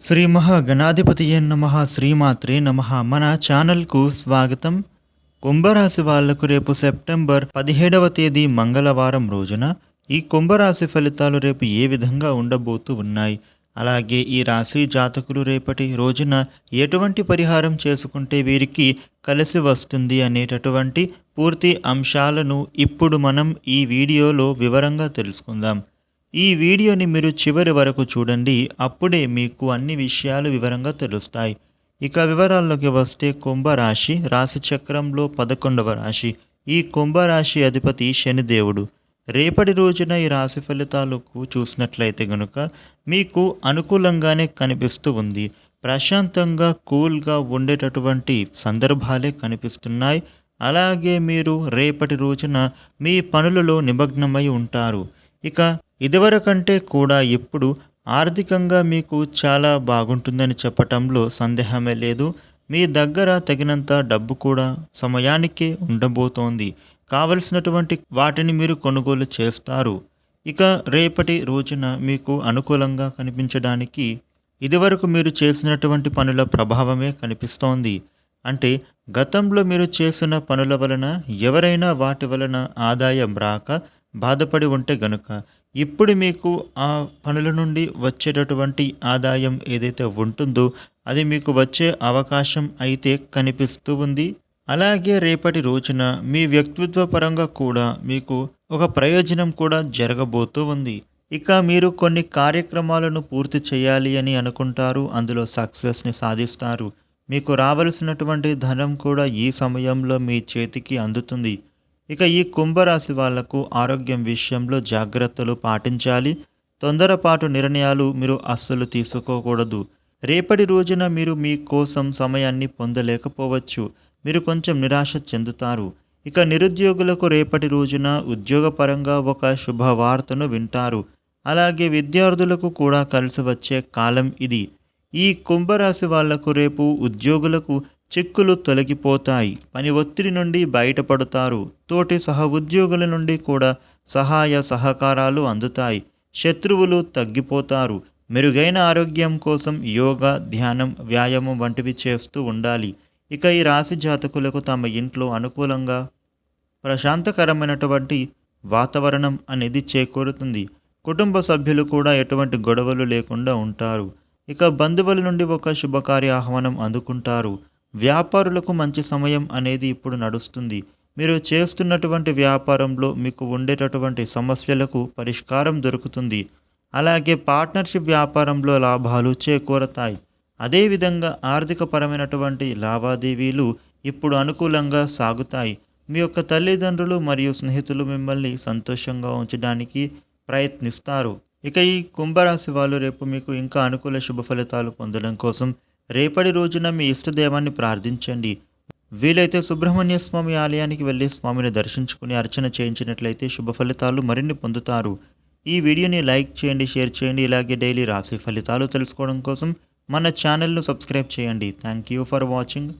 శ్రీ మహాగణాధిపతి నమ శ్రీమాత్రే నమ. మన ఛానల్కు స్వాగతం. కుంభరాశి వాళ్ళకు రేపు సెప్టెంబర్ పదిహేడవ తేదీ మంగళవారం రోజున ఈ కుంభరాశి ఫలితాలు రేపు ఏ విధంగా ఉండబోతూ ఉన్నాయి? అలాగే ఈ రాశి జాతకులు రేపటి రోజున ఎటువంటి పరిహారం చేసుకుంటే వీరికి కలిసి వస్తుంది అనేటటువంటి పూర్తి అంశాలను ఇప్పుడు మనం ఈ వీడియోలో వివరంగా తెలుసుకుందాం. ఈ వీడియోని మీరు చివరి వరకు చూడండి అప్పుడే మీకు అన్ని విషయాలు వివరంగా తెలుస్తాయి. ఇక వివరాల్లోకి వస్తే కుంభరాశి రాశి చక్రంలో పదకొండవ రాశి. ఈ కుంభరాశి అధిపతి శనిదేవుడు. రేపటి రోజున ఈ రాశి ఫలితాలకు చూసినట్లయితే గనుక మీకు అనుకూలంగానే కనిపిస్తూ ఉంది. ప్రశాంతంగా కూల్గా ఉండేటటువంటి సందర్భాలే కనిపిస్తున్నాయి. అలాగే మీరు రేపటి రోజున మీ పనులలో నిమగ్నమై ఉంటారు. ఇక ఇదివరకంటే కూడా ఇప్పుడు ఆర్థికంగా మీకు చాలా బాగుంటుందని చెప్పటంలో సందేహమే లేదు. మీ దగ్గర తగినంత డబ్బు కూడా సమయానికే ఉండబోతోంది. కావలసినటువంటి వాటిని మీరు కొనుగోలు చేస్తారు. ఇక రేపటి రోజున మీకు అనుకూలంగా కనిపించడానికి ఇదివరకు మీరు చేసినటువంటి పనుల ప్రభావమే కనిపిస్తోంది. అంటే గతంలో మీరు చేసిన పనుల వలన ఎవరైనా వాటి వలన ఆదాయం రాక బాధపడి ఉంటే గనుక ఇప్పుడు మీకు ఆ పనుల నుండి వచ్చేటటువంటి ఆదాయం ఏదైతే ఉంటుందో అది మీకు వచ్చే అవకాశం అయితే కనిపిస్తూ ఉంది. అలాగే రేపటి రోజున మీ వ్యక్తిత్వ పరంగా కూడా మీకు ఒక ప్రయోజనం కూడా జరగబోతూ ఉంది. ఇక మీరు కొన్ని కార్యక్రమాలను పూర్తి చేయాలి అని అనుకుంటారు. అందులో సక్సెస్ని సాధిస్తారు. మీకు రావలసినటువంటి ధనం కూడా ఈ సమయంలో మీ చేతికి అందుతుంది. ఇక ఈ కుంభరాశి వాళ్ళకు ఆరోగ్యం విషయంలో జాగ్రత్తలు పాటించాలి. తొందరపాటు నిర్ణయాలు మీరు అస్సలు తీసుకోకూడదు. రేపటి రోజున మీరు మీ కోసం సమయాన్ని పొందలేకపోవచ్చు. మీరు కొంచెం నిరాశ చెందుతారు. ఇక నిరుద్యోగులకు రేపటి రోజున ఉద్యోగపరంగా ఒక శుభవార్తను వింటారు. అలాగే విద్యార్థులకు కూడా కలిసి వచ్చే కాలం ఇది. ఈ కుంభరాశి వాళ్ళకు రేపు ఉద్యోగులకు చిక్కులు తొలగిపోతాయి. పని ఒత్తిడి నుండి బయటపడతారు. తోటి సహ ఉద్యోగుల నుండి కూడా సహాయ సహకారాలు అందుతాయి. శత్రువులు తగ్గిపోతారు. మెరుగైన ఆరోగ్యం కోసం యోగా ధ్యానం వ్యాయామం వంటివి చేస్తూ ఉండాలి. ఇక ఈ రాశి జాతకులకు తమ ఇంట్లో అనుకూలంగా ప్రశాంతకరమైనటువంటి వాతావరణం అనేది చేకూరుతుంది. కుటుంబ సభ్యులు కూడా ఎటువంటి గొడవలు లేకుండా ఉంటారు. ఇక బంధువుల నుండి ఒక శుభకార్య ఆహ్వానం అందుకుంటారు. వ్యాపారులకు మంచి సమయం అనేది ఇప్పుడు నడుస్తుంది. మీరు చేస్తున్నటువంటి వ్యాపారంలో మీకు ఉండేటటువంటి సమస్యలకు పరిష్కారం దొరుకుతుంది. అలాగే పార్ట్నర్షిప్ వ్యాపారంలో లాభాలు చేకూరతాయి. అదేవిధంగా ఆర్థికపరమైనటువంటి లావాదేవీలు ఇప్పుడు అనుకూలంగా సాగుతాయి. మీ యొక్క తల్లిదండ్రులు మరియు స్నేహితులు మిమ్మల్ని సంతోషంగా ఉంచడానికి ప్రయత్నిస్తారు. ఇక ఈ కుంభరాశి వాళ్ళు రేపు మీకు ఇంకా అనుకూల శుభ ఫలితాలు పొందడం కోసం రేపటి రోజున మీ ఇష్టదేవాన్ని ప్రార్థించండి. వీలైతే సుబ్రహ్మణ్య స్వామి ఆలయానికి వెళ్ళి స్వామిని దర్శించుకుని అర్చన చేయించినట్లయితే శుభ ఫలితాలు మరిన్ని పొందుతారు. ఈ వీడియోని లైక్ చేయండి షేర్ చేయండి ఇలాగే డైలీ రాశి ఫలితాలు తెలుసుకోవడం కోసం మన ఛానల్ను సబ్స్క్రైబ్ చేయండి. Thank you for watching.